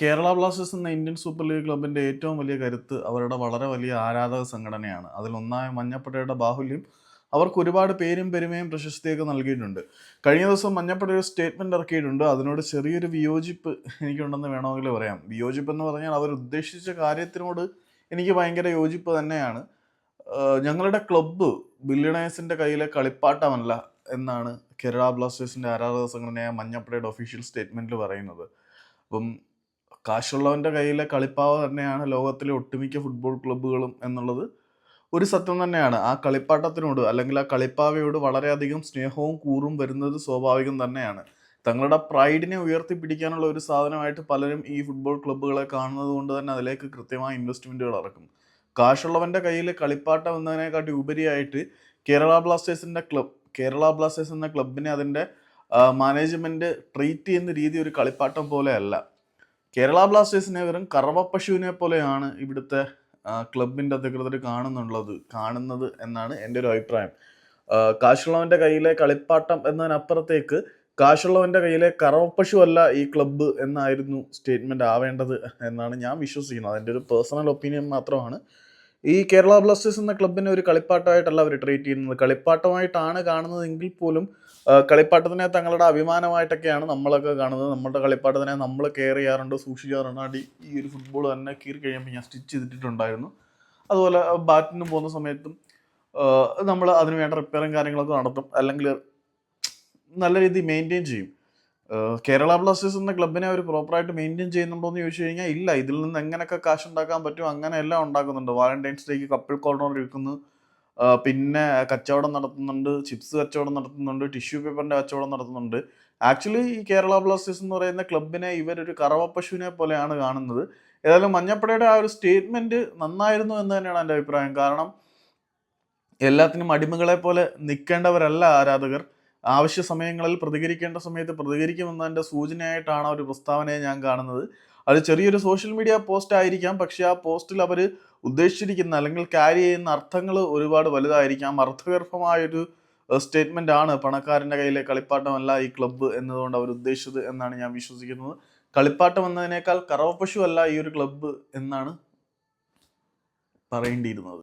Kerala Blasters എന്ന Indian Super League ക്ലബിന്റെ ഏറ്റവും വലിയ കരുത്ത് അവരുടെ വളരെ വലിയ ആരാധക സംഘടനയാണ്. അതിലൊന്നായ മഞ്ഞപ്പട്ടയുടെ ബാഹുല്യം അവർക്ക് ഒരുപാട് പേരും പെരുമയും പ്രശസ്തിയൊക്കെ നൽകിയിട്ടുണ്ട്. കഴിഞ്ഞ ദിവസം മഞ്ഞപ്പട ഒരു സ്റ്റേറ്റ്മെന്റ് ഇറക്കിയിട്ടുണ്ട്. അതിനോട് ചെറിയൊരു വിയോജിപ്പ് എനിക്കുണ്ടെന്ന് വേണമെങ്കിൽ പറയാം. വിയോജിപ്പ് എന്ന് പറഞ്ഞാൽ അവർ ഉദ്ദേശിച്ച കാര്യത്തിനോട് എനിക്ക് ഭയങ്കര യോജിപ്പ് തന്നെയാണ്. ഞങ്ങളുടെ ക്ലബ്ബ് ബില്യണേഴ്സിന്റെ കയ്യിലെ കളിപ്പാട്ടമല്ല എന്നാണ് കേരള ബ്ലാസ്റ്റേഴ്സിന്റെ ആരാധക സംഘടനയായ മഞ്ഞപ്പടയുടെ ഒഫീഷ്യൽ സ്റ്റേറ്റ്മെന്റിൽ പറയുന്നത്. അപ്പം കാശുള്ളവന്റെ കയ്യിലെ കളിപ്പാവ തന്നെയാണ് ലോകത്തിലെ ഒട്ടുമിക്ക ഫുട്ബോൾ ക്ലബ്ബുകളും എന്നുള്ളത് ഒരു സത്യം തന്നെയാണ്. ആ കളിപ്പാട്ടത്തിനോട് അല്ലെങ്കിൽ ആ കളിപ്പാവയോട് വളരെയധികം സ്നേഹവും കൂറും വരുന്നത് സ്വാഭാവികം തന്നെയാണ്. തങ്ങളുടെ പ്രൈഡിനെ ഉയർത്തിപ്പിടിക്കാനുള്ള ഒരു സാധനമായിട്ട് പലരും ഈ ഫുട്ബോൾ ക്ലബ്ബുകളെ കാണുന്നത് കൊണ്ട് തന്നെ അതിലേക്ക് കൃത്യമായ ഇൻവെസ്റ്റ്മെന്റുകൾ ഇറക്കും. കാശുള്ളവന്റെ കയ്യിൽ കളിപ്പാട്ടം എന്നതിനെക്കാട്ടി ഉപരിയായിട്ട് കേരള ബ്ലാസ്റ്റേഴ്സിന്റെ ക്ലബ് കേരള ബ്ലാസ്റ്റേഴ്സ് എന്ന ക്ലബിനെ അതിന്റെ മാനേജ്മെന്റ് ട്രീറ്റ് ചെയ്യുന്ന രീതി ഒരു കളിപ്പാട്ടം പോലെ അല്ല കേരള ബ്ലാസ്റ്റേഴ്സിനെ വെറും കറവ പശുവിനെ പോലെയാണ് ഇവിടുത്തെ ക്ലബിന്റെ അധികൃതർ കാണുന്നുള്ളത് കാണുന്നത് എന്നാണ് എന്റെ ഒരു അഭിപ്രായം. കാശുള്ളവന്റെ കയ്യിലെ കളിപ്പാട്ടം എന്നതിനപ്പുറത്തേക്ക് കാശുള്ളവന്റെ കയ്യിലെ കറവപ്പശു അല്ല ഈ ക്ലബ്ബ് എന്നായിരുന്നു സ്റ്റേറ്റ്മെന്റ് ആവേണ്ടത് എന്നാണ് ഞാൻ വിശ്വസിക്കുന്നത്. അതിന്റെ ഒരു പേഴ്സണൽ ഒപ്പീനിയൻ മാത്രമാണ്. ഈ കേരള ബ്ലാസ്റ്റേഴ്സ് എന്ന ക്ലബിനെ ഒരു കളിപ്പാട്ടമായിട്ടല്ല അവർ ട്രീറ്റ് ചെയ്യുന്നത്. കളിപ്പാട്ടമായിട്ടാണ് കാണുന്നതെങ്കിൽ പോലും കളിപ്പാട്ടത്തിനെ തങ്ങളുടെ അഭിമാനമായിട്ടൊക്കെയാണ് നമ്മളൊക്കെ കാണുന്നത്. നമ്മുടെ കളിപ്പാട്ടത്തിനെ നമ്മൾ കെയർ ചെയ്യാറുണ്ട് സൂക്ഷിക്കാറുണ്ട്. അടി ഈ ഒരു ഫുട്ബോൾ തന്നെ കീറി കഴിയുമ്പോൾ ഞാൻ സ്റ്റിച്ച് ചെയ്തിട്ടുണ്ടായിരുന്നു അതുപോലെ ബാറ്റിന് പോകുന്ന സമയത്തും നമ്മൾ അതിന് വേണ്ട റിപ്പയറും കാര്യങ്ങളൊക്കെ നടത്തും. അല്ലെങ്കിൽ നല്ല രീതിയിൽ മെയിന്റെയിൻ ചെയ്യും. കേരള ബ്ലാസ്റ്റേഴ്സ് എന്ന ക്ലബിനെ അവർ പ്രോപ്പറായിട്ട് മെയിന്റെയിൻ ചെയ്യുന്നുണ്ടോ എന്ന് ചോദിച്ചു കഴിഞ്ഞാൽ ഇല്ല. ഇതിൽ നിന്ന് എങ്ങനെയൊക്കെ കാശ് ഉണ്ടാക്കാൻ പറ്റും അങ്ങനെ എല്ലാം ഉണ്ടാക്കുന്നുണ്ട്. വാലന്റൈൻസ് ഡേക്ക് കപ്പിൾ കോർണർ ഇരിക്കുന്നു. പിന്നെ കച്ചവടം നടത്തുന്നുണ്ട്. ചിപ്സ് കച്ചവടം നടത്തുന്നുണ്ട്. ടിഷ്യൂ പേപ്പറിന്റെ കച്ചവടം നടത്തുന്നുണ്ട്. ആക്ച്വലി ഈ കേരള ബ്ലാസ്റ്റേഴ്സ് എന്ന് പറയുന്ന ക്ലബിനെ ഇവരൊരു കറവ പശുവിനെ പോലെയാണ് കാണുന്നത്. ഏതായാലും മഞ്ഞപ്പടയുടെ ആ ഒരു സ്റ്റേറ്റ്മെന്റ് നന്നായിരുന്നു എന്ന് തന്നെയാണ് എന്റെ അഭിപ്രായം. കാരണം എല്ലാത്തിനും അടിമകളെ പോലെ നിൽക്കേണ്ടവരല്ല ആരാധകർ. ആവശ്യ സമയങ്ങളിൽ പ്രതികരിക്കേണ്ട സമയത്ത് പ്രതികരിക്കുമെന്നതിന്റെ സൂചനയായിട്ടാണ് ഒരു പ്രസ്താവനയെ ഞാൻ കാണുന്നത്. അത് ചെറിയൊരു സോഷ്യൽ മീഡിയ പോസ്റ്റ് ആയിരിക്കാം പക്ഷെ ആ പോസ്റ്റിൽ അവർ ഉദ്ദേശിച്ചിരിക്കുന്ന അല്ലെങ്കിൽ ക്യാരി ചെയ്യുന്ന അർത്ഥങ്ങൾ ഒരുപാട് വലുതായിരിക്കാം. അർത്ഥഗർഭമായൊരു സ്റ്റേറ്റ്മെന്റ് ആണ് പണക്കാരന്റെ കയ്യിലെ കളിപ്പാട്ടമല്ല ഈ ക്ലബ്ബ് എന്നതുകൊണ്ട് അവർ ഉദ്ദേശിച്ചത് എന്നാണ് ഞാൻ വിശ്വസിക്കുന്നത്. കളിപ്പാട്ടം എന്നതിനേക്കാൾ കറവപ്പശു അല്ല ഈ ഒരു ക്ലബ്ബ് എന്നാണ് പറയേണ്ടിയിരുന്നത്.